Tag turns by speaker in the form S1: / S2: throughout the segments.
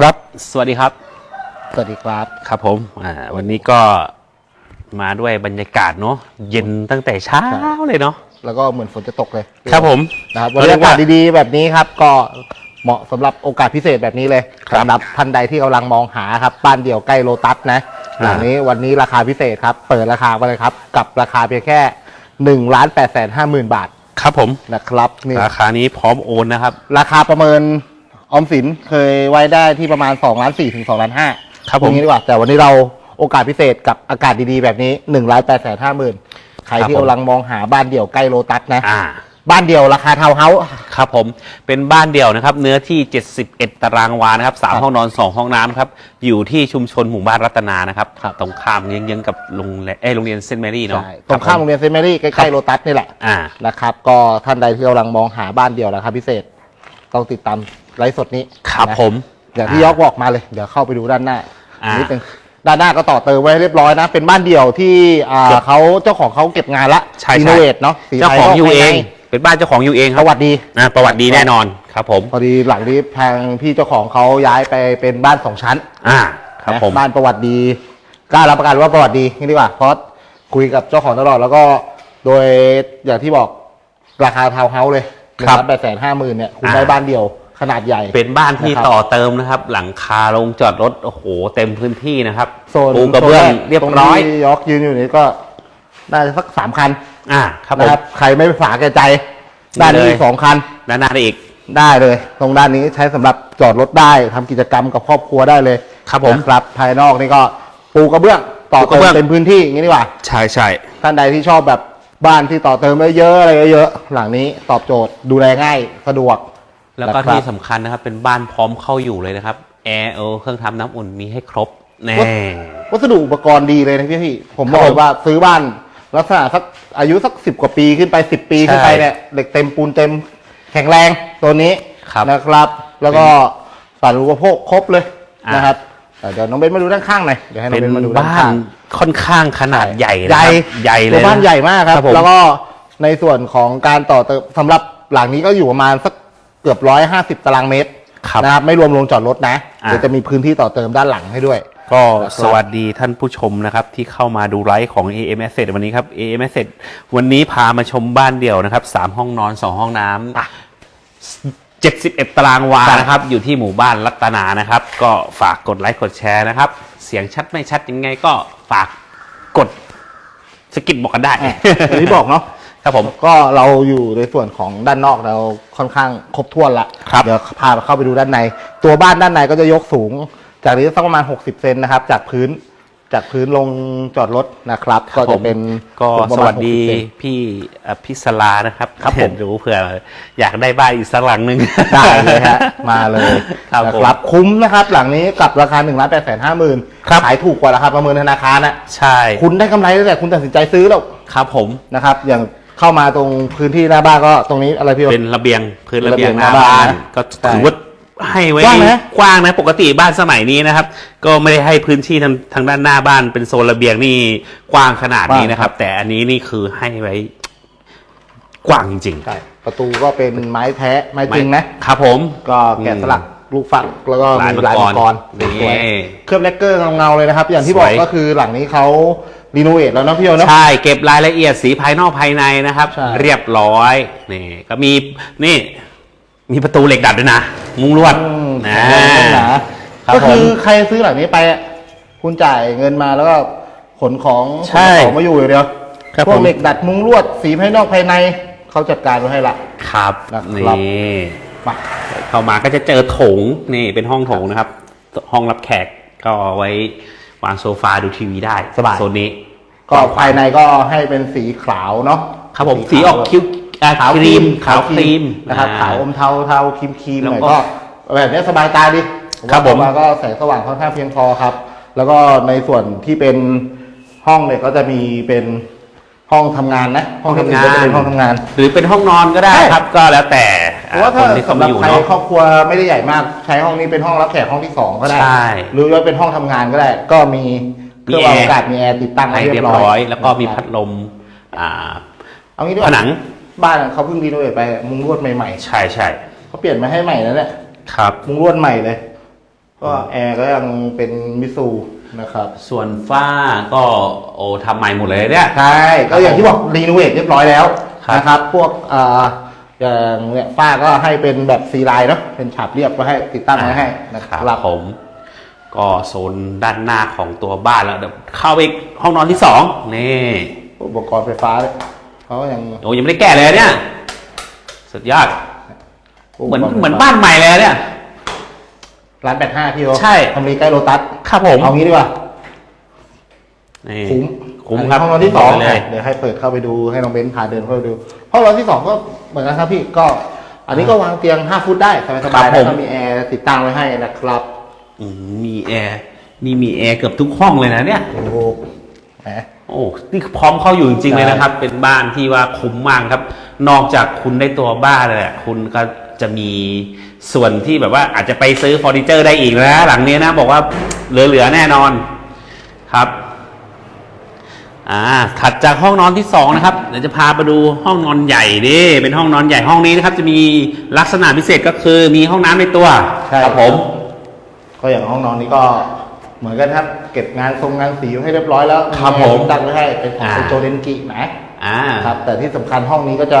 S1: ครับ สวัสดีครับ
S2: สวัสดีครับ
S1: ครับผม อ่า วันนี้ก็มาด้วยบรรยากาศเนาะ เย็นตั้งแต่เช้าเลยเนาะ
S2: แล้วก็เหมือนฝนจะตกเลย
S1: ครับผม
S2: นะครับบรรยากาศดีๆ แบบนี้ครับ ก็เหมาะสำหรับโอกาสพิเศษแบบนี้เลย
S1: ครับ
S2: สำหรับท่านใดที่กำลังมองหาครับ บ้านเดี่ยวใกล้โลตัสนะ
S1: อ่า
S2: อย่างนี้วันนี้ราคาพิเศษครับ เปิดราคาไปเลยครับ กับราคาเพียงแค่1นึ่งล้านแปดแสนห้าหมื่นบาท
S1: ครับผม
S2: นะครับนี่
S1: ราคานี้พร้อมโอนนะครับ
S2: ราคาประเมิน ออมสินเคยไว้ได้ที่ประมาณ2ล้าน4ถึง2ล้าน5
S1: ครับผม
S2: อย่างนี้ดีกว่า แต่วันนี้เราโอกาสพิเศษกับอากาศดีๆ แบบนี้1นึ่งล้านแปดแสนห้าหมื่นใครที่กำลังมองหาบ้านเดี่ยวใกล้โลตัสนะ
S1: อ่า
S2: บ้านเดี่ยวราคาทาวน์เฮาส์
S1: ครับผมเป็นบ้านเดี่ยวนะครับ เนื้อที่ 71 ตารางวานะครับสาม
S2: ครับ
S1: ห้องนอน 2 ห้องน้ำครับ อยู่ที่ชุมชนหมู่บ้านรัตนานะครับ
S2: ครับ
S1: ตรงข้ามเยื้องๆกับโรงแรมเอ้ยโรงเรียนเซนต์แมรี่เนาะ
S2: ใช่ตรงข้ามโรงเรียนเซนต์แมรี่ใกล้ๆโลตัสนี่แหละ
S1: อ่า
S2: นะครับ ก็ท่านใดที่กำลังมองหาบ้านเดี่ยวราคาพิเศษ ต้องติดตาม ไลฟ์สดนี้
S1: ครับ
S2: นะ
S1: ผม
S2: อย่างที่ยอกบอกมาเลย เดี๋ยวเข้าไปดูด้านหน้า
S1: อ่านิ
S2: นิดนึงด้านหน้าก็ต่อเติมไว้เรียบร้อยนะ เป็นบ้านเดี่ยวที่อ่า
S1: เก็บ
S2: เขาเจ้าของเขาเก็บงานละ
S1: ใช่
S2: รี
S1: ใช่
S2: โนเวทเนาะสี
S1: เจ้า
S2: ไทย
S1: ของ
S2: นก
S1: อยู่เอง
S2: ภายใน
S1: เป็นบ้านเจ้าของอยู่เองค
S2: ป
S1: รับ
S2: ระวัติดี
S1: อ่าประวัติดีแน่นอนครับผม
S2: พอดีหลังนี้ทางพี่เจ้าของเขาย้ายไปเป็นบ้านสองชั้น
S1: อ่าครับ
S2: นะ
S1: ผม
S2: บ้านประวัติดีกล้ารับประกันว่าประวัติดีนี่ดีกว่าเพราะคุยกับเจ้าของตลอดแล้วก็โดยอย่างที่บอกราคาทาวน์เฮาส์เลยหนึ่ง
S1: ครับ
S2: ล้านแปดแสนห้าหมื่นเนี่ยคุณ
S1: อ่า
S2: ได้บ้านเดียว ขนาดใหญ่
S1: เป็นบ้านที่
S2: นะครับ
S1: ต่อเติมนะครับ หลังคาลงจอดรถโอ้โหเต็มพื้นที่นะครับ
S2: โซน
S1: ปูกระเบื้อง
S2: โซนแเรี
S1: ยบร้อย
S2: ตงที่ยอกยืนอยู่นี้ก็น่าจะสักสามคัน
S1: อ่าครับผ
S2: นะ
S1: ม
S2: ครับใครไม่ฝาแก่ใจด้านนี้
S1: เลย
S2: อีกสองคัน
S1: ด้านหน้าได้อีก
S2: ได้เลย ตรงด้านนี้ใช้สำหรับจอดรถได้ทำกิจกรรมกับครอบครัวได้เลย
S1: ครับผม
S2: นะครับภายนอกนี่ก็ปูกระเบื้องต่อ
S1: ปูกระ
S2: เติ
S1: เบื้
S2: ม
S1: อง
S2: เต็มพื้นที่อย่างนี้ดีกว่า
S1: ใช่ใช่
S2: ท่านใดที่ชอบแบบบ้านที่ต่อเติมเยอะๆอะไรเยอะๆหลังนี้ตอบโจทย์ดูแลง่ายสะดวก
S1: แล้วก็
S2: นะครับ
S1: ที่สำคัญนะครับ เป็นบ้านพร้อมเข้าอยู่เลยนะครับแอร์เออเครื่องทำน้ำอุ่นมีให้ครบแน่
S2: วัสดุอุปกรณ์ดีเลยนะพี่พี่ผม
S1: ครับ
S2: บอก
S1: ผม
S2: เลยว่าซื้อบ้านลักษณะสักอายุสักสิบกว่าปีขึ้นไปสิบปีขึ้นไป
S1: ใช่
S2: เนี่ยเหล็กเต็มปูนเต็มแข็งแรงตัวนี้
S1: ครับ
S2: นะครับ แล้วก็สารุปโภคครบเลย
S1: อ่าน
S2: นะครับแต่เดี๋ยวน้องเบนมาดูด้านข้างหน่อยเดี๋ยวให้น้อ
S1: เป็
S2: ง
S1: น
S2: เบนมาดูด้าน
S1: บ้า
S2: ข้านง
S1: ค่อนข้างขนาดใหญ่
S2: ใหญ่
S1: นะครับใหญ่เลย
S2: ตัวบ้านะใหญ่มากครับ
S1: ครับผม
S2: แล้วก็ในส่วนของการต่อเติมสำหรับหลังนี้ก็อยู่ประมาณสัก เกือบร้อยห้าสิบตารางเมตร
S1: ครับ
S2: นะครับไม่รวมโรงจอดรถนะ
S1: อ่า
S2: เดี๋ยวจะมีพื้นที่ต่อเติมด้านหลังให้ด้วย
S1: ก็สวัสดีท่านผู้ชมนะครับ ที่เข้ามาดูไลฟ์ของ AM Asset วันนี้ครับ AM Asset วันนี้พามาชมบ้านเดี่ยวนะครับสามห้องนอนสองห้องน้
S2: อะำ
S1: 71 ตารางวานะครับ อยู่ที่หมู่บ้านรัตนานะครับ ก็ฝากกดไลค์กดแชร์นะครับ เสียงชัดไม่ชัดยังไงก็ฝากกดสกิดบอกกันได้
S2: อะอย่างที่บอกเนาะ
S1: ครับผม
S2: ก็เราอยู่ในส่วนของด้านนอกเราค่อนข้างครบถ้วนละ
S1: ครับ
S2: เดี๋ยวพาเข้าไปดูด้านใน ตัวบ้านด้านในก็จะยกสูง จากนี้สักประมาณ 60 เซนนะครับ จากพื้นจากพื้นลงจอดรถนะครับ ก็จะเป็น
S1: ก็
S2: สูงประ
S1: ส
S2: มาณ
S1: วัสดี
S2: 60เซน
S1: พี่อภิสลานะครับ
S2: ครับผม
S1: รู้เผื่ออยากได้บ้านอีกสักหลังหนึ่ง
S2: ได้เลยฮะมาเลย
S1: ครับ
S2: นะ
S1: ผม
S2: ครับคุ้มนะครับ หลังนี้กับราคา1นึ่งล้านแปดแสนห้าหมื่น
S1: ครับ
S2: ขายถูกกว่าราคาประเมินธนาคารนะ
S1: ใช่
S2: คุณได้กำไรตั้งแต่คุณตัดสินใจซื้อแล้ว
S1: ครับผม
S2: นะครับ อย่าง เข้ามาตรงพื้นที่หน้าบ้านก็ตรงนี้อะไรพี่โอ
S1: เป็นระเบียงพื้นระเบียง
S2: ระเบียง
S1: หน้า
S2: หน้า
S1: บ้า
S2: บ้านน
S1: ก็
S2: ใช่
S1: ถือว่าให้ไว้
S2: กว้างไหม
S1: กว้างนะปกติบ้านสมัยนี้นะครับ ก็ไม่ได้ให้พื้นที่ทางทางด้านหน้าบ้านเป็นโซนระเบียงนี่กว้างขนาดนี้นะครับ แต่อันนี้นี่คือให้ไว้ กว้างจริง
S2: ใช่ประตูก็เป็นไม้แท้ไม้
S1: ๆ
S2: จริงนะ
S1: ครับผม
S2: ก็แกะสลักลูกฟักแล้วก็
S1: ลาย
S2: มี
S1: มัง
S2: ลาย
S1: ก
S2: มั
S1: รง
S2: กร
S1: นี่
S2: สวยๆเคลือบแลกเกอร์เงาๆเลยนะครับ อย่างที่บอ
S1: ส
S2: ก
S1: วย
S2: ก็คือหลังนี้เขา รีโนเวทแล้วเนาะพี่โอเนาะ
S1: ใช่ เก็บรายละเอียดสีภายนอกภายในนะครับ
S2: ใช่
S1: เรียบร้อยนี่ก็มีนี่ มีประตูเหล็กดัดด้วยนะ มุ้งลวด
S2: อืม
S1: นะ
S2: แข็งแรงหนา
S1: ครับ
S2: ก็คือ
S1: ผม
S2: ใครซื้อหลังนี้ไปอะคุณจ่ายเงินมาแล้วก็ขนของ
S1: ใช่
S2: ขนของมาอยู่อย่างเดียว
S1: ครับ
S2: พว
S1: ผ
S2: ก
S1: ม
S2: เหล็กดัดมุ้งลวดสีภายนอกภายในเขาจัดการไว้ให้ละ
S1: ครับ
S2: นะครับ
S1: นี่
S2: มา
S1: เข้ามาก็จะเจอโถงนี่เป็นห้องโถงนะครับ ห้องรับแขกก็เอาไว้ วางโซฟาดูทีวีได้
S2: สบาย
S1: โซนนี้
S2: ก็ภายในก็ให้เป็นสีขาวเนาะ
S1: ครับผมสีออกคิ้วอ่า
S2: ขาว
S1: ครีมขาวครีม
S2: นะครับ
S1: อ่
S2: ขาวอมเทาเทาครีมครีมห
S1: แล้ว
S2: น่อย
S1: ก็
S2: ก็แบบนี้สบายตาดี
S1: ครับผม
S2: ว่าเข้ามาก็แสงสว่างค่อนข้างเพียงพอครับ แล้วก็ในส่วนที่เป็นห้องเนี่ยก็จะมีเป็น ห้องทำงานนะห้องที่หนึ่ก็จะเป็นห้องทำงาน
S1: หรือเป็นห้องนอนก็ได้
S2: ใช่
S1: ครับ ก็แล้วแต่
S2: เพราะว่าถ้า
S1: คนที่เขา
S2: สำห
S1: มา
S2: รับ
S1: อยู่
S2: ใคร
S1: เนาะ
S2: ครอบครัวไม่ได้ใหญ่มาก ใช้ห้องนี้เป็นห้องรับแขกห้องที่สองก็ได้
S1: ใช่
S2: หรือว่าเป็นห้องทำงานก็ได้ ก็มีเครื่อง
S1: มีแอร์
S2: วางอากาศมีแอร์ติดตั้ง
S1: ให้
S2: ให้
S1: เรี
S2: เรี
S1: ย
S2: ย
S1: บบร้
S2: ร้
S1: อ
S2: อย ย
S1: แล้วก็มีพัดลมอ่า
S2: เอางี้ดีกว่า
S1: ผนัง
S2: บ้านเขาเพิ่งรีโนเวทไปมุงลวดใหม่
S1: ใช่ใช่
S2: ๆเขาเปลี่ยนมาให้ใหม่แล้วแหละ
S1: ครับ
S2: มุงลวดใหม่เลย ก็แอร์ก็ยังเป็นมิสู นะครับ
S1: ส่วนฝ้าก็โอ้ทำใหม่หมดเลยเนี่ย
S2: ใช่ ก็อย่างที่บอกรีโนเวทเรียบร้อยแล้ว
S1: ครับ
S2: นะครับ พวกอ่าอย่างเนี่ยฝ้าก็ให้เป็นแบบซีไลน์เนาะเป็นฉาบเรียบก็ให้ติดตั้งไว้ให้นะค
S1: ค
S2: รั
S1: รับบผม ก็โซนด้านหน้าของตัวบ้านแล้วเดี๋ยวเข้าไปอีกห้องนอนที่สองนี่
S2: อุปกรณ์ไฟฟ้าเนี่ยเขาก็ยัง
S1: โอ้ยังไม่ได้แก้เลยเนี่ย สุดยอด เหมือนเหมือนบ้านใหม่เลยเนี่ย
S2: ร้านแปดห้าพี่โอ
S1: ใช่
S2: ทำรีใกล้โลตัส
S1: ครับผม
S2: เอางี้ดีกว่า
S1: นี่
S2: คุ้ม
S1: คุ้มครับ
S2: ห้องนอนที่สอง
S1: เลย
S2: เดี๋ยวให้เปิดเข้าไปดูให้น้องเบนซ์พาเดินเข้าไปดูห้องนอนที่สองก็เหมือนกันครับพี่ก็ อันนี้ก็วางเตียงห้าฟุตได้สบายๆ
S1: ครับผม
S2: แล้วก็มีแอร์ติดตั้งไว้ให้นะครับ
S1: อืมมีแอร์นี่มีแอร์เกือบทุกห้องเลยนะเนี่ย
S2: โอ้โหแหม
S1: โอ้นี่พร้อมเข้าอยู่จริงๆเลยนะครับ เป็นบ้านที่ว่าคุ้มมากครับ นอกจากคุณได้ตัวบ้านเลยอะคุณก็จะมี ส่วนที่แบบว่าอาจจะไปซื้อเฟอร์นิเจอร์ได้อีกนะ หลังนี้นะบอกว่าเหลือๆแน่นอนครับอ่าถัดจากห้องนอนที่สองนะครับเดี๋ยวจะพาไปดูห้องนอนใหญ่ดิเป็นห้องนอนใหญ่ห้องนี้นะครับ จะมีลักษณะพิเศษก็คือมีห้องน้ำในตัว
S2: ใช่
S1: ครับผม
S2: ก็อย่างห้องนอนนี้ก็เหมือนกันครับ เก็บงานทรงงานสีไว้ให้เรียบร้อยแล้ว
S1: ครับผม
S2: ตั้งไว้ให้เป็นของ
S1: อ่า
S2: คุณโจเดนกินะ
S1: อ่า
S2: ครับแต่ที่สำคัญห้องนี้ก็จะ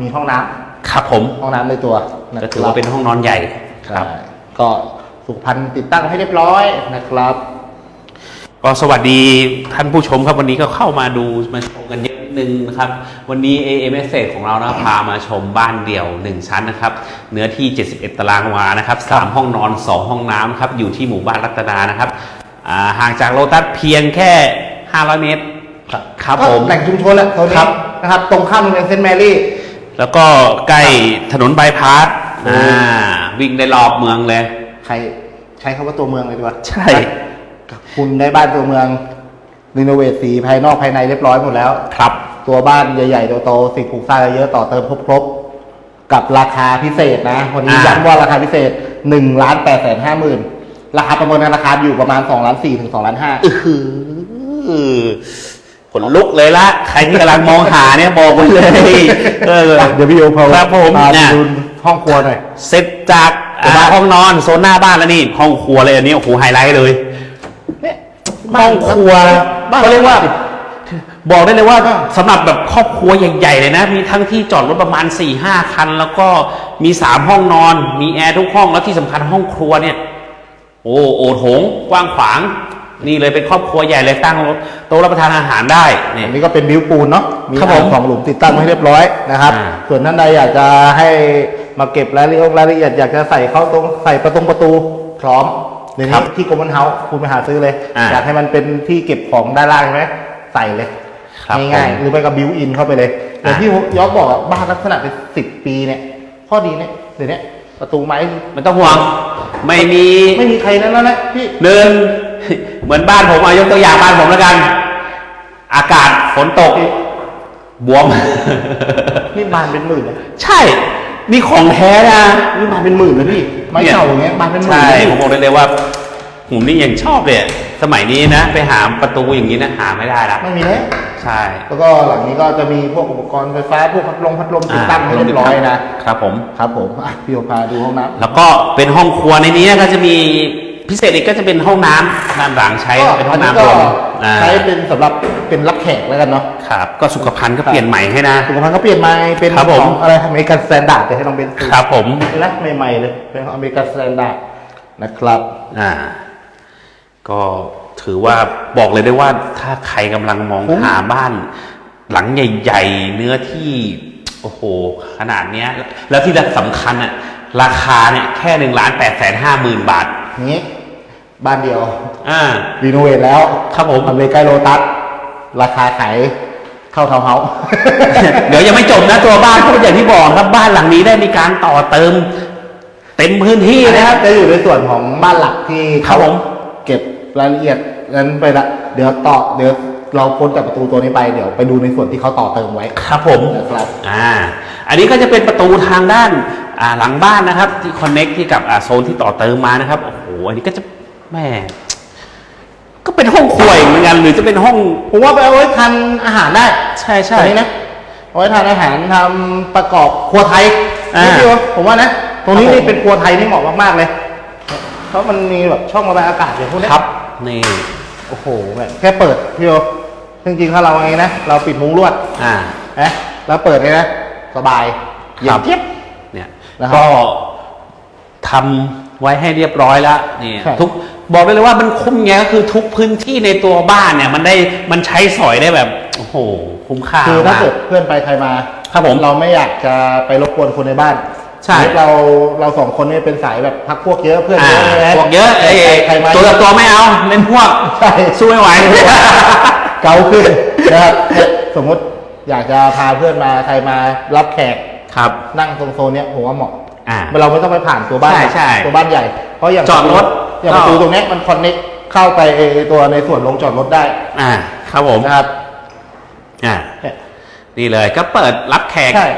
S2: มีห้องน้ำ
S1: ครับผม
S2: ห้องน้ำในตัวนะ
S1: ก็
S2: ค
S1: ถือ
S2: รับ
S1: ว่าเป็นห้องนอนใหญ่
S2: ใช่ก็สุขภัณฑ์ติดตั้งให้เรียบร้อยนะครับ
S1: ก็สวัสดีท่านผู้ชมครับวันนี้ก็เข้ามาดูมาชมกันเยอะนิดนึงนะครับ วันนี้ AM s อของเรานะพามาชมบ้านเดี่ยว 1 ชั้นนะครับ เนื้อที่ 71 ตารางวานะครับสามห้องนอน 2 ห้องน้ำครับ อยู่ที่หมู่บ้านรัตนานะครับอ่าห่างจากโลตัสเพียงแค่ 500 เมตร ครับ
S2: ก็
S1: ผม
S2: แหล่งชุมชนแหละโซน
S1: ครั
S2: นี้
S1: บ
S2: นะครับ ตรงข้ามโรงเรียนเซนต์แมรี่
S1: แล้วก็ใกล้ถนนบายพาส
S2: อื
S1: อ่ามวิ่งได้รอบเมืองเลย
S2: ใครใช้คำว่าตัวเมืองเลยดีกว่า
S1: ใช่
S2: คุณได้บ้านตัวเมืองรีโนเวทสีภายนอกภายในเรียบร้อยหมดแล้ว
S1: ครับ
S2: ตัวบ้านใหญ่ๆโตๆสิ่งปลูกสร้างเยอะๆต่อเติมครบๆกับราคาพิเศษนะวันนี้
S1: อ่า
S2: ย้ำว่าราคาพิเศษ1นึ่งล้านแปดแสนห้าหมื่นราคาประเมินราคาอยู่ประมาณ2ล้านสี่ถึง2ล้านห้า
S1: อื้อหือ ขนลุกเลยละใครที่กำลังมองหาเนี่ยบอกไปเลย เออ
S2: เดี๋ยวพี่โอพา
S1: ครับผม
S2: พาไป
S1: เนี่ย
S2: ดูห้องครัวหน่อย
S1: เสร็จจาก
S2: ตัวบ้าน
S1: อ่าห้องนอนโซนหน้าบ้านแล้วนี่ห้องครัวเลยอันนี้โอ้โหไฮไลท์เลย
S2: เนี่ย
S1: ห้องครัว
S2: บ้าน
S1: เขาเรียกว่า บอกได้เลยว่า
S2: บ้าน
S1: สำหรับแบบครอบครัวใหญ่ๆเลยนะ มีทั้งที่จอดรถประมาณ4ี่ห้าคัน แล้วก็มีสามห้องนอน มีแอร์ทุกห้องแล้วที่สำคัญห้องครัวเนี่ย โอ้โอโถงกว้างขวาง นี่เลยเป็นครอบครัวใหญ่เลยตั้งโต๊ะรับประทานอาหารได้เนี่ย
S2: อันนี้ก็เป็นบิวปูนเนาะมี
S1: ครับ
S2: อ่าง
S1: ผม
S2: สองหลุมติดตั้งให้เรียบร้อยนะครับ
S1: อ่า
S2: ส่วนท่านใดอยากจะให้มาเก็บรายละเอียดรายละเอียดอยากจะใส่เข้าตรงใส่ประตูประตูพร้อมเดี๋ยวนี้ที่กรมนเฮาคุณไปหาซื้อเลย
S1: อ่า
S2: อยากให้มันเป็นที่เก็บของด้านล่างใช่ไหมใส่เลย
S1: ครับ
S2: ง่าย
S1: ผม
S2: ๆหรือไปกับบิวอินเข้าไปเลยแต่
S1: อ่า
S2: ที่ยอกบอกอะบ้านลักษณะเป็นสิบปีเนี่ยข้อดีเนี่ยเดี๋ยวนี้ประตูไม้
S1: ไม่ต้องห่วง ไม่มี
S2: ไม่มีใครนั่นแล้วนะพี่
S1: หนึ่ง เหมือนบ้านผมอายกตัวอย่างบ้านผมแล้วกัน อากาศฝนตก บวม
S2: นี่บานเป็นหมื่นเลย
S1: ใช่ นี่ของแท้นะ
S2: นี่บานเป็นหมื่นเลยพี่ไม้เก่าอย่างเงี้ยบานเป็นหมื่น
S1: ใช่
S2: เลย
S1: ผมบอกได้เลยว่าผมนี่ยังชอบเลยอะสมัยนี้นะ ไปหาประตูอย่างนี้นะหาไม่ได้ละ
S2: ไม่มีแล้ว
S1: ใช่
S2: แล้วก็หลังนี้ก็จะมีพวกอุปกรณ์ไฟฟ้าพวกพัดลมพัดลมติดตั้งให้เรียบร้อยนะครับ
S1: ผม
S2: ครับผมอะพี่โอพาดูห้องน้ำ
S1: แล้วก็เป็นห้องครัวในนี้ก็จะมี พิเศษอีกก็จะเป็นห้องน้ำด้านหลังใช้เป็นห้องน้ำรวมอ่า
S2: ใช้เป็นสำหรับเป็นรับแขกแล้วกันเนาะ
S1: ครับก็สุขภัณฑ์ก็เปลี่ยนใหม่ให้นะ
S2: สุขภัณฑ์ก็เปลี่ยนใหม่เป็น
S1: ครับผม
S2: ของอะไรอเมริกันสแตนดาร์ดเดี๋ยวให้ลองเป็น
S1: ครับผม
S2: นะใหม่ๆเลยเป็นของอเมริกันสแตนดาร์ดนะครับ
S1: อ่า ก็ถือว่าบอกเลยได้ว่าถ้าใครกำลังมอง
S2: คุ้ม
S1: หาบ้าน หลังใหญ่ๆ เนื้อที่โอ้โห ขนาดเนี้ย แล้วที่สำคัญอะราคาเนี่ยแค่หนึ่งล้านแปดแสนห้าหมื่นบาท
S2: นี้ บ้านเดียว
S1: อ่า
S2: รีโนเวทแล้ว
S1: ครับผม
S2: ทำเลใกล้โลตัสราคาขายเข้าเทาวน์เฮาส์
S1: เดี๋ยวยังไม่จบนะตัวบ้านเพราะอย่างที่บอกครับบ้านหลังนี้ได้มีการต่อเติม เต็มพื้นที่
S2: นี่
S1: นะ
S2: นะ
S1: ค
S2: ค
S1: รั
S2: รับบจะอยู่ในส่วนของบ้านหลักที่
S1: ครับผม
S2: เก็บรายละเอียดนั้นไปละเดี๋ยวต่อเดี๋ยวเราพ้นจากประตูตัวนี้ไปเดี๋ยวไปดูในส่วนที่เขาต่อเติมไว้
S1: ครับผม
S2: นะครับ
S1: อ่า อันนี้ก็จะเป็นประตูทางด้านอ่าหลังบ้านนะครับ ที่คอนเน็กที่กับอ่าโซนที่ต่อเติมมานะครับโอ้โหอันนี้ก็จะ แม่ก็เป็นห้องครัวอีกเหมือนกันหรือจะเป็นห้อง
S2: ผมว่าไปเอาไว้ทานอาหารได้
S1: ใช่ใช่
S2: ตรงนี้นะเอาไว้ทานอาหารทำประกอบครัวไทย
S1: อ่า
S2: นี่พี่วะผมว่านะตรงนี้
S1: ครับผม
S2: นี่เป็นครัวไทยนี่เหมาะมากๆเลยเพราะมันมีแบบช่องระบายอากาศอย่างพวกเนี้ย
S1: ครับนี่
S2: โอ้โหแบบแค่เปิดพี่โอจริงๆถ้าเราไงนะเราปิดมุ้งลวด
S1: อ่า
S2: นะแล้วเปิดเลยนะสบายเย็
S1: ครั
S2: น
S1: บ
S2: เจี๊ยบ
S1: เนี่ย
S2: นะครับ
S1: ก็ทำไว้ให้เรียบร้อยแล้วนี่
S2: ใช่
S1: ทุก บอกได้เลยว่ามันคุ้มไงก็คือทุกพื้นที่ในตัวบ้านเนี่ยมันได้มันใช้สอยได้แบบโอ้โหคุ้มค่า
S2: คือถ้ามา
S1: ก
S2: เกิดเพื่อนไปใครมา
S1: ครับผม
S2: เราไม่อยากจะไปรบกวนคนในบ้าน
S1: ใช่
S2: สมมุติเราเราสองคนนี่เป็นสายแบบพักพวกเยอะเพื่อน
S1: อ่า
S2: เยอะใช่ไหม
S1: พวกเยอะเอ้ย
S2: ใครใครมา
S1: ตัวต่อตัวไม่เอาเล่นพวก
S2: ใช่
S1: สู้ไม่ไหว
S2: เกาขึ้นนะครับเนี่ยสมมุติอยากจะพาเพื่อนมาใครมารับแขก
S1: ครับ
S2: นั่งตรงโซนเนี้ยผมว่าเหมาะ
S1: อ่า
S2: เราไม่ต้องไปผ่านตัวบ้าน
S1: ใช่ใช่
S2: ตัวบ้านใหญ่เพราะอย่าง
S1: จอดรถ
S2: อย่าง
S1: ก็
S2: ประตูตรงเนี้ยมันคอนเน็กเข้าไปไอ้ตัวในส่วนลงจอดรถได้
S1: อ่า ครับผม
S2: นะครับ
S1: อ่า
S2: เนี่ย
S1: นี่เลยก็เปิดรับแขก
S2: ใช่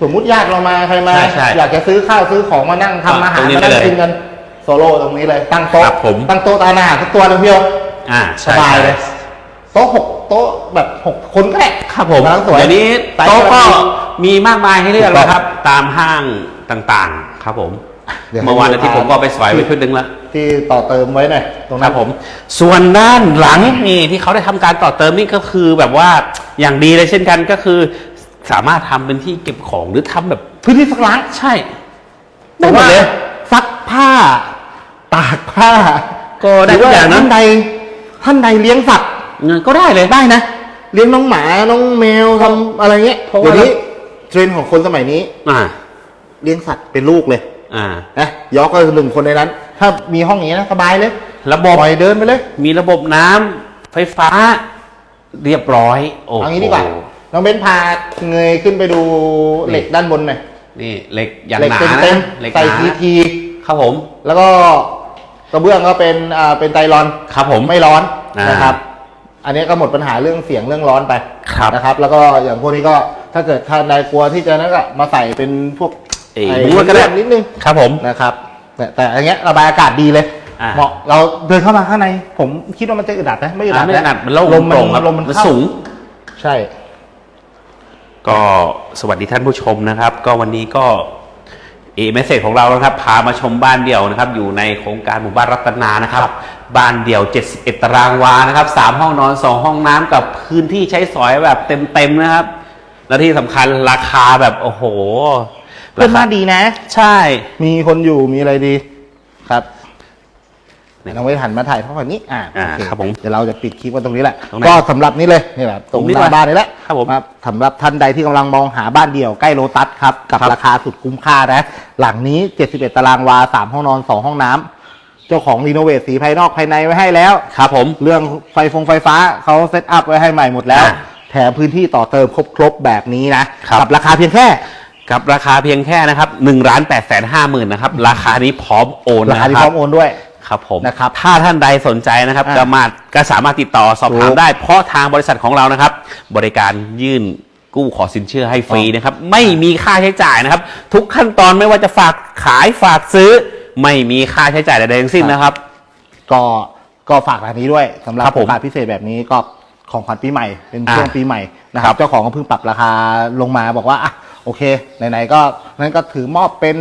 S2: สมมุติญาติเรามาใครมา
S1: ใช่ใช่
S2: อยากจะซื้อข้าวซื้อของมานั่งทำอาหาร
S1: ตรงนี้
S2: มา
S1: ได้
S2: นั่ง
S1: เลย
S2: กินกันโซโล่ตรงนี้เลย ตั้งโต๊ะ
S1: ครับผม
S2: ตั้งโต๊ะตามอาหารสักตัวหนึงพี่โอ
S1: อ่า
S2: ส
S1: ใช่
S2: บายเลย
S1: ใช่
S2: โต๊ะหกโต๊ะแบบหกคนก็ได้
S1: ครับผม
S2: กำลังสวย
S1: เดี๋ยวนี้
S2: ไซส์
S1: โต๊ะก็
S2: กำลังดี
S1: มีมากมายให้เลือก
S2: ถูกต้อง
S1: แล้วครับ ตามห้างต่างๆ ครับผม
S2: เดี๋ยวให้
S1: เมื่อวานอาทิตย์
S2: ดู
S1: ผมก็ไปสอยไปชุดหนึงละ
S2: ที่ต่อเติมไว้หน่อยตรง
S1: ค
S2: นั้
S1: รั
S2: น
S1: บผม ส่วนด้านหลังนี่ที่เขาได้ทำการต่อเติมนี่ก็คือแบบว่าอย่างดีเลยเช่นกันก็คือ สามารถทำเป็นที่เก็บของหรือทำแบบ
S2: พื้นที่สักล้าง
S1: ใช่ได้หมดเลย
S2: ซักผ้า ตากผ้า
S1: ก็ได้ทุกอย่างนะ
S2: หรืว่ท่านใดท่านใดเลี้ยงสัตว์
S1: เงินก็ได้เลยได้นะ
S2: เลี้ยงน้องหมาน้องแมวทำอะไรเงี้ย
S1: เพราะว่า
S2: เดี๋ยวนี้เทรนด์ของคนสมัยนี้
S1: อ่า
S2: เลี้ยงสัตว์เป็นลูกเลย
S1: อ่า
S2: นะยอกก็หนึ่งคนในนั้น ถ้ามีห้องอย่างนี้นะสบายเลย
S1: ระบบ
S2: ปล่อยเดินไปเลย
S1: มีระบบน้ำไฟฟ้า เรียบร้อย โอ้โห
S2: เอางี้ดีกว่า น้องเบนพาเงยขึ้นไปดูเหล็กด้านบนหน่อย
S1: นี่เหล็กอย่าง
S2: เหล็ก
S1: หนา
S2: เต็ม
S1: นะ
S2: เต็ม
S1: เหล็ก
S2: ใส่
S1: หนา
S2: ทีที
S1: ครับผม
S2: แล้วก็กระเบื้องก็เป็นอ่าเป็นไตรลอน
S1: ครับผม
S2: ไม่ร้อน
S1: อ่าน
S2: นะครับ อันนี้ก็หมดปัญหาเรื่องเสียงเรื่องร้อนไป
S1: ครับ
S2: นะครับ แล้วก็อย่างพวกนี้ก็ถ้าเกิดท่านใดกลัวที่จะนั่นก็มาใส่เป็นพวก
S1: เอ้ย
S2: ไอ้
S1: ม้วนก็ได้
S2: เรื่องนิดนึง
S1: ครับผม
S2: นะครับแต่แต่อันเนี้ยระบายอากาศดีเลย
S1: อ่า
S2: เหมาะเราเดินเข้ามาข้างใน ผมคิดว่ามันจะอึดอัดนะไม่อึด
S1: อ่า
S2: อัด
S1: ไม่
S2: นะ
S1: หนัดมันโล่ง
S2: ลม
S1: โปร่งครับ
S2: ลมมัน
S1: มัน
S2: เข้า
S1: สูง
S2: ใช่
S1: ก็สวัสดีท่านผู้ชมนะครับ ก็วันนี้ก็เอเมสเซจของเรานะครับ พามาชมบ้านเดี่ยวนะครับ อยู่ในโครงการหมู่บ้านรัตนานะครับ บ้านเดี่ยว 71 ตารางวานะครับสามห้องนอน 2 ห้องน้ำกับพื้นที่ใช้สอยแบบเต็มๆนะครับ และที่สำคัญราคาแบบโอ้โห
S2: เพื่อนบ้านดีนะ
S1: ใช่
S2: มีคนอยู่มีอะไรดีครับ
S1: เนี่ย
S2: น้องไว้หันมาถ่ายเท่านี้อ่า
S1: อ่า
S2: โอเค
S1: รับผม
S2: เดี๋ยวเราจะปิดคลิปกันตรงนี้แหละ
S1: ตรงไหน
S2: ก็สำหรับนี้เลยนี่แหละตรง
S1: ตรงนี้
S2: หน้า
S1: เลย
S2: บ้านนี่แหละ
S1: ครับผม
S2: สำหรับท่านใดที่กำลังมองหาบ้านเดี่ยวใกล้โลตัสครับกับ
S1: ครับ
S2: ราคาสุดคุ้มค่านะ หลังนี้ 71 ตารางวา 3 ห้องนอน 2 ห้องน้ำเจ้าของรีโนเวทสีภายนอกภายในไว้ให้แล้ว
S1: ครับผม
S2: เรื่องไฟฟงไฟฟ้าเขาเซตอัพไว้ให้ใหม่หมดแล้ว
S1: อ่า
S2: แถมพื้นที่ต่อเติมครบๆแบบนี้นะครับ กับราคาเพียงแค่
S1: กับราคาเพียงแค่นะครับ1นึ่งล้านแปดแสนห้าหมื่นนะครับราคานี้พร้อมโอน
S2: รา
S1: นะ
S2: คาที่
S1: ค
S2: พ
S1: รั
S2: ร้อบมโอนด้วย
S1: ครับผม
S2: นะครับ
S1: ถ้าท่านใดสนใจนะครับ
S2: อ่า
S1: ก็มาก็สามารถติดต่อสอบถาม
S2: ถูก
S1: ได้ เพราะทางบริษัทของเรานะครับ บริการยื่นกู้ขอสินเชื่อให้ฟรีนะครับไม่มีค่าใช้จ่ายนะครับ ทุกขั้นตอนไม่ว่าจะฝากขายฝากซื้อ ไม่มีค่าใช้จ่ายใดๆทั้งสิ้นนะครับ
S2: ก็ก็ฝากร้านนี้ด้วยสำหรับ
S1: ครับผม
S2: โอกาสพิเศษแบบนี้ก็ของขวัญปีใหม่เป็นช่วง
S1: อ่า
S2: ปีใหม่นะครับ
S1: ครับ
S2: เจ้าของก็เพิ่งปรับราคาลงมาบอกว่าอะ โอเคไหนๆก็นั้นก็ถือมอบเป็น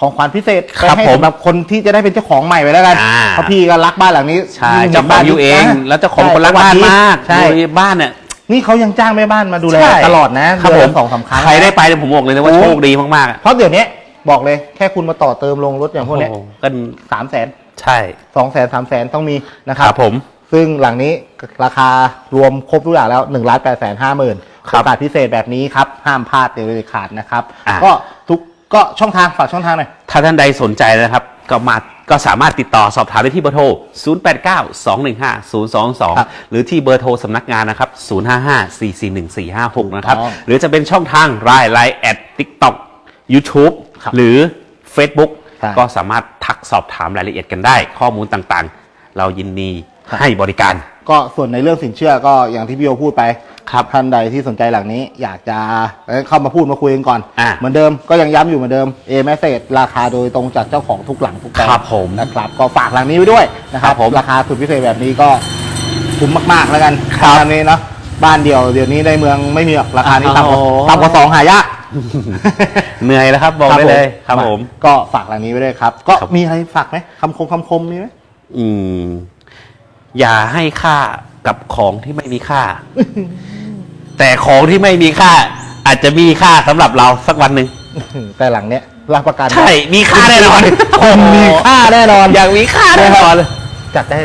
S2: ของขวัญพิเศษไป
S1: ครับ
S2: ให้
S1: ผม
S2: สำหรับคนที่จะได้เป็นเจ้าของใหม่ไปแล้วกัน
S1: อ่า
S2: เพราะพี่ก็รักบ้านหลังนี้
S1: ใช่
S2: ยิ่
S1: เจ้าของอยู่เองะแล้วเจ้าของคนรักบ้านมาก
S2: ใช่
S1: ดูบ้านเนี่ย
S2: นี่เขายังจ้างแม่บ้านมาดูแล
S1: ใช่
S2: ตลอดนะครับ
S1: ผ
S2: เดือ
S1: ม
S2: นสองสามครั้ง
S1: ใครได้ไปเนี่ยผมบอกเลยนะว่า
S2: โอ้
S1: โชคดีมากๆอะ
S2: เพราะเดี๋ยวนี้บอกเลยแค่คุณมาต่อเติมลงรถอย่างพวกเนี้ย
S1: โอ้โหก็
S2: สามแสน
S1: ใช่
S2: สองแสนสามแสนต้องมีนะค
S1: ค
S2: รั
S1: รับ บผม
S2: ซึ่งหลังนี้ราคารวมครบทุกอย่างแล้ว1นึ่งล้านแปดแสนห้าหมื่น
S1: ครับ
S2: โอกาสพิเศษแบบนี้ครับ ห้ามพลาดเด็ดขาดนะครับ
S1: อะ
S2: ก็ทุกก็ช่องทางฝากช่องทางหน่อย
S1: ถ้าท่านใดสนใจนะครับก็มาก็สามารถติดต่อสอบถามได้ที่เบอร์โทร
S2: ครับ
S1: 0892150222 หรือที่เบอร์โทรสำนักงานนะครับ 0554411456 นะครับ
S2: ถูกต้อง
S1: หรือจะเป็นช่องทางไลน์ไลน์แอด TikTok YouTube
S2: ครับ
S1: หรือ Facebook
S2: ใช่
S1: ก็สามารถทักสอบถามรายละเอียดกันได้ ข้อมูลต่างๆ เรายินดีให้บริการ
S2: ก็ส่วนในเรื่องสินเชื่อก็อย่างที่พี่โอพูดไป
S1: ครับ
S2: ท่านใดที่สนใจหลังนี้อยากจะเข้ามาพูดมาคุยกันก่อน
S1: อะ
S2: เหมือนเดิมก็ยังย้ำอยู่เหมือนเดิมเอเมสเซจราคาโดยตรงจากเจ้าของทุกหลังทุกแปลง
S1: ครับผม
S2: นะครับ ก็ฝากหลังนี้ไว้ด้วยนะครับ
S1: ครับผม
S2: ราคาสุดพิเศษแบบนี้ก็คุ้มมากๆแล้วกัน
S1: ครับ
S2: อันนี้เนาะบ้านเดียวเดี๋ยวนี้ในเมืองไม่มีหรอกราคานี้ต่ำกว่า
S1: โอ้โห
S2: ต่ำกว่าสองหายาก
S1: เหนื่อยแล้วครับบอกได้เลยครับผม
S2: ก็ฝากหลังนี้ไว้ด้วยครับ ก็
S1: ครับ
S2: มีอะไรฝากไหมคำคมคำคมมีไหม
S1: อืม อย่าให้ค่ากับของที่ไม่มีค่า แต่ของที่ไม่มีค่า อาจจะมีค่าสำหรับเราสักวันหนึ่ง
S2: แต่หลังเนี้ยรับประกัน
S1: ใช่มีค่าแน่นอน
S2: คุณมีค่าแน่นอน
S1: อย่างมีค่าแน่นอน
S2: จัดได้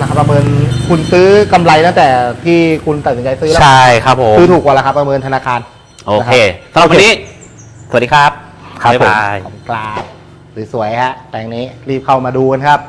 S2: ราคาประเมินคุณซื้อกำไรตั้งแต่ที่คุณตัดสินใจซื้อแล้ว
S1: ใช่ครับผม
S2: ซื้อถูกกว่าราคาประเมินธนาคาร
S1: โอเค
S2: นะ
S1: สำหรับวันนี้ สวัสดีครับ
S2: ครับ
S1: บ๊าย
S2: ผม
S1: บาย
S2: ขอบคุณครับสวยๆฮะแต่งนี้รีบเข้ามาดูกันครับ